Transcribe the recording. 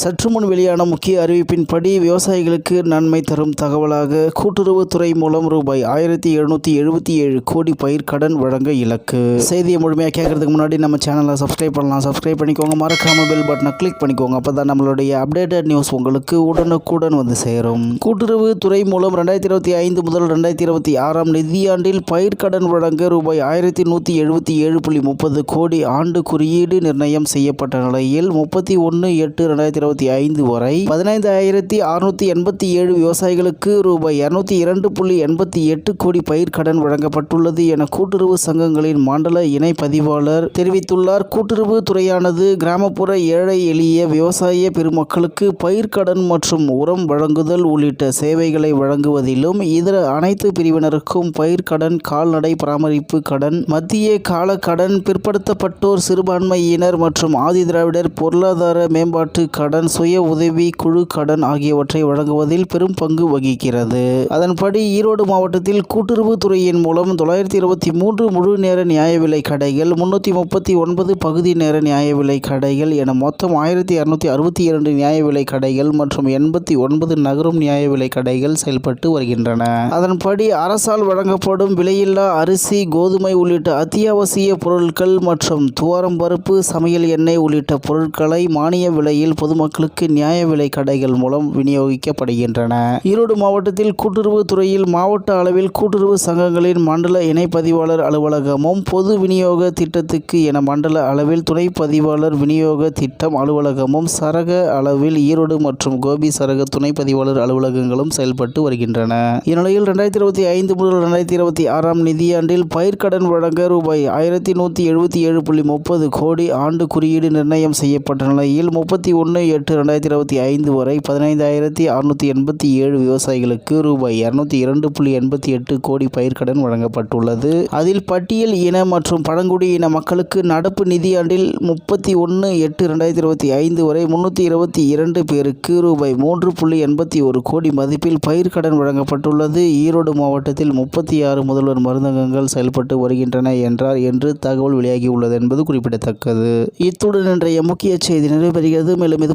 சற்று முன் வெளியான முக்கிய அறிவிப்பின்படி விவசாயிகளுக்கு நன்மை தரும் தகவலாக கூட்டுறவுத்துறை மூலம் ரூபாய் ஆயிரத்தி எழுநூற்றி எழுபத்தி ஏழு கோடி பயிர் கடன் வழங்க இலக்கு. செய்தியை முழுமையாக கேட்கறதுக்கு முன்னாடி நம்ம சேனலை சப்ஸ்கிரைப் பண்ணலாம். சப்ஸ்கிரைப் பண்ணிக்கோங்க. மறக்காம பெல் பட்டனை கிளிக் பண்ணிக்கோங்க. அப்போ தான் நம்மளுடைய அப்டேட்டட் நியூஸ் உங்களுக்கு உடனுக்குடன் வந்து சேரும். கூட்டுறவுத்துறை மூலம் ரெண்டாயிரத்தி இருபத்தி ஐந்து முதல் ரெண்டாயிரத்தி இருபத்தி ஆறாம் நிதியாண்டில் பயிர் கடன் வழங்க ரூபாய் ஆயிரத்தி நூற்றி எழுபத்தி ஏழு புள்ளி முப்பது கோடி ஆண்டு குறியீடு நிர்ணயம் செய்யப்பட்ட நிலையில் முப்பத்தி ஒன்று எட்டு ரெண்டாயிரத்தி இருபத்தி ஐந்து வரை பதினைந்தாயிரத்தி அறுநூத்தி எண்பத்தி ஏழு விவசாயிகளுக்கு ரூபாய் இருநூத்தி இரண்டு புள்ளி எண்பத்தி எட்டு கோடி பயிர் கடன் வழங்கப்பட்டுள்ளது என கூட்டுறவு சங்கங்களின் மண்டல இணை பதிவாளர் தெரிவித்துள்ளார். கூட்டுறவு துறையானது கிராமப்புற ஏழை எளிய விவசாய பெருமக்களுக்கு பயிர்க்கடன் மற்றும் உரம் வழங்குதல் உள்ளிட்ட சேவைகளை வழங்குவதிலும் இதர அனைத்து பிரிவினருக்கும் பயிர்க்கடன் கால்நடை பராமரிப்பு கடன் மத்திய கால கடன் பிற்படுத்தப்பட்டோர் சிறுபான்மையினர் மற்றும் ஆதிதிராவிடர் பொருளாதார மேம்பாட்டு கடன் சுய உதவி குழு கடன் ஆகியவற்றை வழங்குவதில் பெரும் பங்கு வகிக்கிறது. அதன்படி ஈரோடு மாவட்டத்தில் கூட்டுறவு துறையின் மூலம் தொள்ளாயிரத்தி இருபத்தி மூன்று முழு நேர நியாய விலை கடைகள் முன்னூற்றி முப்பத்தி ஒன்பது பகுதி நேர நியாய விலை கடைகள் என மொத்தம் ஆயிரத்தி இரநூத்தி அறுபத்தி இரண்டு நியாய விலை கடைகள் மற்றும் எண்பத்தி ஒன்பது நகரும் நியாய விலை கடைகள் செயல்பட்டு வருகின்றன. அதன்படி அரசால் வழங்கப்படும் விலையில்லா அரிசி கோதுமை உள்ளிட்ட அத்தியாவசிய பொருட்கள் மற்றும் துவரம் பருப்பு சமையல் எண்ணெய் உள்ளிட்ட பொருட்களை மானிய விலையில் பொது பொதுமக்களுக்கு நியாய விலை கடைகள் மூலம் விநியோகிக்கப்படுகின்றன. ஈரோடு மாவட்டத்தில் கூட்டுறவு துறையில் மாவட்ட அளவில் கூட்டுறவு சங்கங்களின் மண்டல இணைப்பதிவாளர் அலுவலகமும் பொது விநியோக திட்டத்துக்கு என மண்டல அளவில் துணை பதிவாளர் விநியோக திட்டம் அலுவலகமும் சரக அளவில் ஈரோடு மற்றும் கோபி சரக துணை பதிவாளர் அலுவலகங்களும் செயல்பட்டு வருகின்றன. இந்நிலையில் இரண்டாயிரத்தி இருபத்தி ஐந்து முதல் இரண்டாயிரத்தி இருபத்தி ஆறாம் நிதியாண்டில் பயிர்க்கடன் வழங்க ரூபாய் ஆயிரத்தி நூற்றி எழுபத்தி ஏழு புள்ளி முப்பது கோடி ஆண்டு குறியீடு நிர்ணயம் செய்யப்பட்ட நிலையில் முப்பத்தி ஒன்று எட்டு ரெண்டாயிரத்தி இருபத்தி ஐந்து வரை பதினைந்தாயிரத்தி அறுநூற்றி எண்பத்தி ஏழு விவசாயிகளுக்கு ரூபாய் இரநூத்தி இரண்டு புள்ளி எண்பத்தி எட்டு கோடி பயிர்க்கடன் வழங்கப்பட்டுள்ளது. அதில் பட்டியல் இன மற்றும் பழங்குடி இன மக்களுக்கு நடப்பு நிதியாண்டில் முப்பத்தி ஒன்று எட்டு ரெண்டாயிரத்தி இருபத்தி ஐந்து வரை முன்னூற்றி இருபத்தி இரண்டு பேருக்கு ரூபாய் மூன்று புள்ளி எண்பத்தி ஒரு கோடி மதிப்பில் பயிர்க்கடன் வழங்கப்பட்டுள்ளது. ஈரோடு மாவட்டத்தில் முப்பத்தி ஆறு முதல்வர் மருந்தகங்கள் செயல்பட்டு வருகின்றன என்றார் என்று தகவல் வெளியாகியுள்ளது என்பது குறிப்பிடத்தக்கது. இத்துடன் இன்றைய முக்கிய செய்தி நிறைவேறுகிறது மேலும் இது